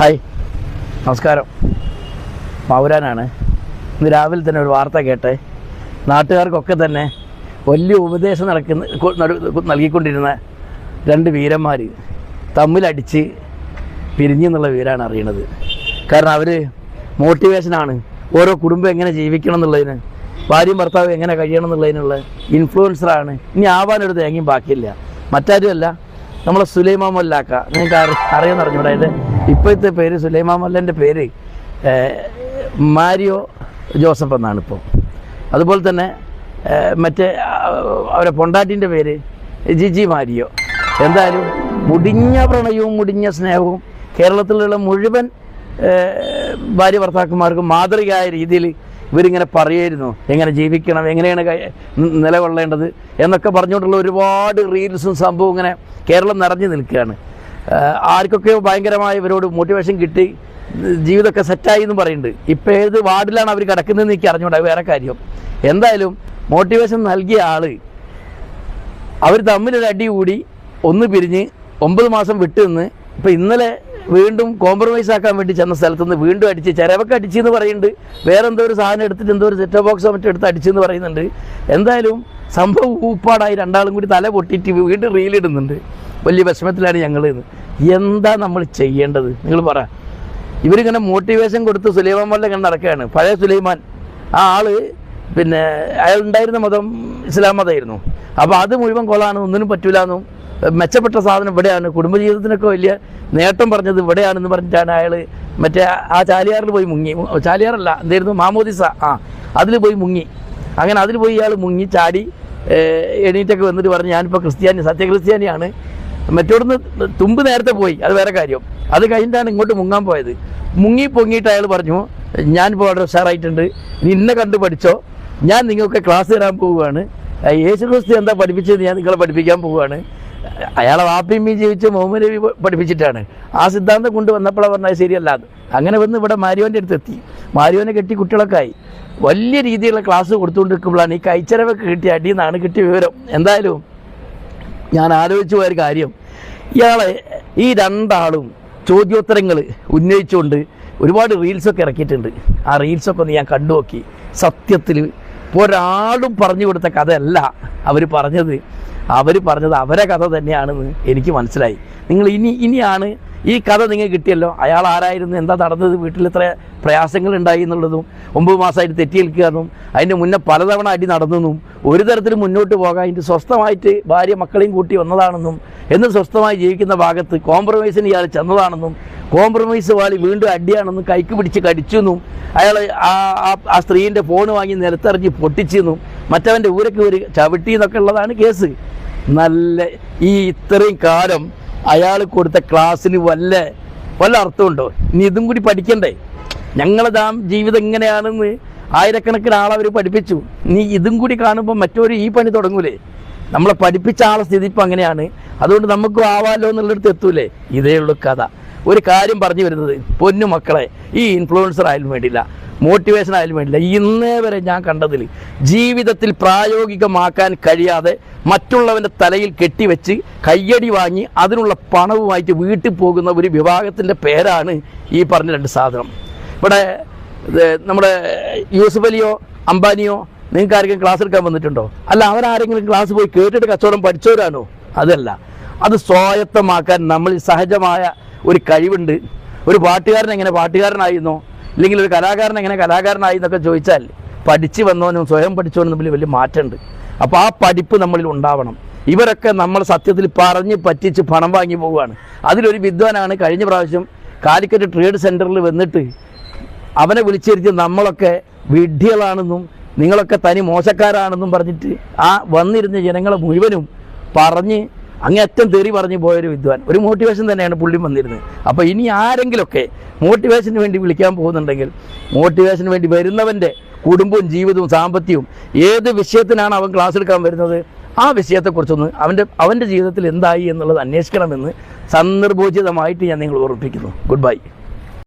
Hi. നമസ്കാരം. മൗരാനാണ്. ഇന്ന് രാവിലെ തന്നെ ഒരു വാർത്ത കേട്ടെ. നാട്ടുകാർക്കൊക്കെ തന്നെ വലിയ ഉപദേശം നടക്കുന്ന നൽകിക്കൊണ്ടിരുന്ന രണ്ട് വീരന്മാർ തമ്മിലടിച്ച് പിരിഞ്ഞു എന്നുള്ള വിവരമാണ് അറിയണത്. കാരണം അവർ മോട്ടിവേഷനാണ് ഓരോ കുടുംബം എങ്ങനെ ജീവിക്കണം എന്നുള്ളതിന് ഭാര്യയും ഭർത്താവും എങ്ങനെ കഴിയണം എന്നുള്ളതിനുള്ള ഇൻഫ്ലുവൻസറാണ് ഇനി ആവാനൊരു തേങ്ങയും ബാക്കിയില്ല. മറ്റാരുമല്ല. നമ്മളെ സുലൈമാമല്ലാക്ക നിങ്ങൾക്ക് അറി അറിയാമെന്ന് അറിഞ്ഞൂടാ ഇത്? ഇപ്പോഴത്തെ പേര് സുലൈമാ മല്ലന്റെ പേര് മാരിയോ ജോസഫ് എന്നാണ് ഇപ്പോൾ അതുപോലെ തന്നെ മറ്റേ അവരെ പൊണ്ടാട്ടിന്റെ പേര് ജിജി മാരിയോ. എന്തായാലും മുടിഞ്ഞ പ്രണയവും മുടിഞ്ഞ സ്നേഹവും കേരളത്തിലുള്ള മുഴുവൻ ഭാര്യ ഭർത്താക്കന്മാർക്കും മാതൃകയായ രീതിയിൽ ഇവരിങ്ങനെ പറയായിരുന്നു എങ്ങനെ ജീവിക്കണം എങ്ങനെയാണ് നിലകൊള്ളേണ്ടത് എന്നൊക്കെ പറഞ്ഞുകൊണ്ടുള്ള ഒരുപാട് റീൽസും സംഭവം ഇങ്ങനെ കേരളം നിറഞ്ഞു നിൽക്കുകയാണ്. ഏഹ്, ആർക്കൊക്കെയോ ഭയങ്കരമായ ഇവരോട് മോട്ടിവേഷൻ കിട്ടി. ജീവിതമൊക്കെ സെറ്റായി എന്ന് പറയുന്നുണ്ട്. ഇപ്പം ഏത് വാർഡിലാണ് അവർ കിടക്കുന്നതെന്ന് എനിക്ക് അറിഞ്ഞുകൊണ്ട് വേറെ കാര്യം. എന്തായാലും മോട്ടിവേഷൻ നൽകിയ ആൾ അവർ തമ്മിലൊരു അടി കൂടി ഒന്ന് പിരിഞ്ഞ് ഒമ്പത് മാസം വിട്ടു നിന്ന് ഇപ്പം ഇന്നലെ വീണ്ടും കോംപ്രമൈസ് ആക്കാൻ വേണ്ടി ചെന്ന സ്ഥലത്ത് നിന്ന് വീണ്ടും അടിച്ച് ചിരവൊക്കെ അടിച്ചെന്ന് പറയുന്നുണ്ട്. വേറെ എന്തോ ഒരു സാധനം എടുത്തിട്ട് എന്തോ ഒരു സെറ്റോ ബോക്സോ മറ്റോ എടുത്ത് അടിച്ചെന്ന് പറയുന്നുണ്ട്. എന്തായാലും സംഭവം ഊപ്പാടായി രണ്ടാളും കൂടി തല പൊട്ടിയിട്ട് വീണ്ടും റീലിടുന്നുണ്ട് വലിയ വിഷമത്തിലാണ് ഞങ്ങൾ എന്താ നമ്മൾ ചെയ്യേണ്ടത്? നിങ്ങൾ പറ. ഇവരിങ്ങനെ മോട്ടിവേഷൻ കൊടുത്ത് സുലൈമാൻ മല്ല ഇങ്ങനെ നടക്കുകയാണ്. പഴയ സുലൈമാൻ. ആ ആൾ പിന്നെ അയാൾ ഉണ്ടായിരുന്ന മതം ഇസ്ലാം മതമായിരുന്നു അപ്പോൾ അത് മുഴുവൻ കൊള്ളാണ് ഒന്നിനും പറ്റൂലെന്നും മെച്ചപ്പെട്ട സാധനം ഇവിടെയാണ്. കുടുംബജീവിതത്തിനൊക്കെ വലിയ നേട്ടം പറഞ്ഞത് ഇവിടെയാണെന്ന് പറഞ്ഞിട്ടാണ് അയാൾ മറ്റേ ആ ചാലിയാറിൽ പോയി മുങ്ങി. ചാലിയാറല്ല എന്തായിരുന്നു? മാമോദിസ. ആ അതിൽ പോയി മുങ്ങി. അങ്ങനെ അതിൽ പോയി ഇയാൾ മുങ്ങി ചാടി എണീറ്റൊക്കെ വന്നിട്ട് പറഞ്ഞു ഞാനിപ്പോൾ ക്രിസ്ത്യാനി സത്യക്രിസ്ത്യാനിയാണ്. മറ്റോടുന്ന് തുമ്പ് നേരത്തെ പോയി അത് വേറെ കാര്യം. അത് കഴിഞ്ഞിട്ടാണ് ഇങ്ങോട്ട് മുങ്ങാൻ പോയത്. മുങ്ങി പൊങ്ങിയിട്ട് അയാൾ പറഞ്ഞു ഞാൻ ഞാനിപ്പോൾ വളരെ ഉഷാറായിട്ടുണ്ട്. നീ ഇന്നെ കണ്ട് പഠിച്ചോ. ഞാൻ നിങ്ങൾക്ക് ക്ലാസ് തരാൻ പോവുകയാണ്. യേശു ക്രിസ്തു എന്താ പഠിപ്പിച്ചത്? ഞാൻ നിങ്ങളെ പഠിപ്പിക്കാൻ പോവുകയാണ്. അയാളെ വാപ്പിയമ്മയും ജീവിച്ച് മുഹമ്മദ് നബി പഠിപ്പിച്ചിട്ടാണ്. ആ സിദ്ധാന്തം കൊണ്ട് വന്നപ്പോഴാണ് പറഞ്ഞത് ശരിയല്ല. അത് അങ്ങനെ വന്ന് ഇവിടെ മാരിയോന്റെ അടുത്ത് എത്തി. മാരിയോനെ കെട്ടി കുട്ടികളൊക്കെ ആയി. വലിയ രീതിയിലുള്ള ക്ലാസ് കൊടുത്തുകൊണ്ടിരിക്കുമ്പോഴാണ് ഈ കൈച്ചരവൊക്കെ കിട്ടിയ അടിയിൽ നിന്നാണ് കിട്ടിയ വിവരം. എന്തായാലും ഞാൻ ആലോചിച്ചു പോയൊരു കാര്യം. ഇയാളെ ഈ രണ്ടാളും ചോദ്യോത്തരങ്ങൾ ഉന്നയിച്ചുകൊണ്ട് ഒരുപാട് റീൽസൊക്കെ ഇറക്കിയിട്ടുണ്ട്. ആ റീൽസൊക്കെ ഒന്ന് ഞാൻ കണ്ടു നോക്കി സത്യത്തിൽ ഒരാളും പറഞ്ഞു കൊടുത്ത കഥയല്ല അവർ പറഞ്ഞത്. അവർ പറഞ്ഞത് അവരെ കഥ തന്നെയാണെന്ന് എനിക്ക് മനസ്സിലായി. നിങ്ങൾ ഇനി ഇനിയാണ് ഈ കഥ നിങ്ങൾ കിട്ടിയല്ലോ. അയാൾ ആരായിരുന്നു? എന്താ നടന്നത്? വീട്ടിൽ ഇത്ര പ്രയാസങ്ങൾ ഉണ്ടായി എന്നുള്ളതും ഒമ്പത് മാസമായിട്ട് തെറ്റിയേൽക്കുക എന്നും അതിന്റെ മുന്നേ പലതവണ അടി നടന്നെന്നും ഒരു തരത്തിൽ മുന്നോട്ട് പോകാൻ അതിന്റെ സ്വസ്ഥമായിട്ട് ഭാര്യ മക്കളെയും കൂട്ടി വന്നതാണെന്നും എന്ന് സ്വസ്ഥമായി ജീവിക്കുന്ന ഭാഗത്ത് കോംപ്രമൈസിന് ഇയാൾ ചെന്നതാണെന്നും കോംപ്രമൈസ് വാളി വീണ്ടും അടിയാണെന്നും കൈക്ക് പിടിച്ച് കടിച്ചെന്നും അയാൾ ആ ആ- ആ സ്ത്രീന്റെ ഫോൺ വാങ്ങി നിലത്തെറിഞ്ഞ് പൊട്ടിച്ചെന്നും മറ്റവന്റെ ഊരക്ക് ഒരു ചവിട്ടി എന്നൊക്കെ ഉള്ളതാണ് കേസ്. നല്ല ഈ ഇത്രയും കാലം അയാൾ കൊടുത്ത ക്ലാസ്സിന് വല്ല വല്ല അർത്ഥമുണ്ടോ? ഇനി ഇതും കൂടി പഠിക്കണ്ടേ? ഞങ്ങളതാ ജീവിതം ഇങ്ങനെയാണെന്ന് ആയിരക്കണക്കിന് ആളവർ പഠിപ്പിച്ചു. നീ ഇതും കൂടി കാണുമ്പോൾ മറ്റൊരു ഈ പണി തുടങ്ങൂലേ? നമ്മളെ പഠിപ്പിച്ച ആളെ സ്ഥിതി ഇപ്പം അങ്ങനെയാണ്. അതുകൊണ്ട് നമുക്കും ആവാലോ എന്നുള്ളിടത്ത് എത്തൂലേ? ഇതേ ഉള്ളൂ കഥ. ഒരു കാര്യം പറഞ്ഞു വരുന്നത് പൊന്നു മക്കളെ ഈ ഇൻഫ്ലുവൻസർ ആയാലും വേണ്ടില്ല മോട്ടിവേഷൻ ആയാലും വേണ്ടില്ല. ഇന്നേ വരെ ഞാൻ കണ്ടതിൽ ജീവിതത്തിൽ പ്രായോഗികമാക്കാൻ കഴിയാതെ മറ്റുള്ളവന്റെ തലയിൽ കെട്ടിവെച്ച് കയ്യടി വാങ്ങി അതിനുള്ള പണവുമായിട്ട് വീട്ടിൽ പോകുന്ന ഒരു വിഭാഗത്തിന്റെ പേരാണ് ഈ പറഞ്ഞ രണ്ട് സാധനം. ഇവിടെ നമ്മുടെ യൂസുഫ് അലിയോ അംബാനിയോ നിങ്ങൾക്ക് ആരെങ്കിലും ക്ലാസ് എടുക്കാൻ വന്നിട്ടുണ്ടോ? അല്ല അവരാരെങ്കിലും ക്ലാസ് പോയി കേട്ടിട്ട് കച്ചവടം പഠിച്ചവരാണോ? അതല്ല. അത് സ്വായത്തമാക്കാൻ നമ്മൾ സഹജമായ ഒരു കഴിവുണ്ട്. ഒരു പാട്ടുകാരൻ എങ്ങനെ പാട്ടുകാരനായിരുന്നോ? അല്ലെങ്കിൽ ഒരു കലാകാരൻ എങ്ങനെ കലാകാരനായി എന്നൊക്കെ ചോദിച്ചാൽ പഠിച്ചു വന്നവനും സ്വയം പഠിച്ചവനും തമ്മിൽ വലിയ മാറ്റമുണ്ട്. അപ്പോൾ ആ പഠിപ്പ് നമ്മളിൽ ഉണ്ടാവണം. ഇവരൊക്കെ നമ്മൾ സത്യത്തിൽ പറഞ്ഞ് പറ്റിച്ച് പണം വാങ്ങി പോവുകയാണ്. അതിലൊരു വിദ്വാനാണ് കഴിഞ്ഞ പ്രാവശ്യം കാലിക്കറ്റ് ട്രേഡ് സെന്ററിൽ വന്നിട്ട് അവനെ വിളിച്ചിരിച്ച് നമ്മളൊക്കെ വിഡ്ഢികളാണെന്നും നിങ്ങളൊക്കെ തനി മോശക്കാരാണെന്നും പറഞ്ഞിട്ട് ആ വന്നിരുന്ന ജനങ്ങളെ മുഴുവനും പറഞ്ഞ് അങ്ങേറ്റം തെറി പറഞ്ഞു പോയൊരു വിദ്വാൻ. ഒരു മോട്ടിവേഷൻ തന്നെയാണ് പുള്ളി വന്നിരുന്നത്. അപ്പോൾ ഇനി ആരെങ്കിലുമൊക്കെ മോട്ടിവേഷന് വേണ്ടി വിളിക്കാൻ പോകുന്നുണ്ടെങ്കിൽ മോട്ടിവേഷന് വേണ്ടി വരുന്നവന്റെ കുടുംബവും ജീവിതവും സാമ്പത്തികവും ഏത് വിഷയത്തിനാണ് അവൻ ക്ലാസ് എടുക്കാൻ വരുന്നത്? ആ വിഷയത്തെക്കുറിച്ചൊന്ന് അവന്റെ അവന്റെ ജീവിതത്തിൽ എന്തായി എന്നുള്ളത് അന്വേഷിക്കണമെന്ന് സന്ദർഭോചിതമായിട്ട് ഞാൻ നിങ്ങൾ ഓർമ്മിപ്പിക്കുന്നു. Good bye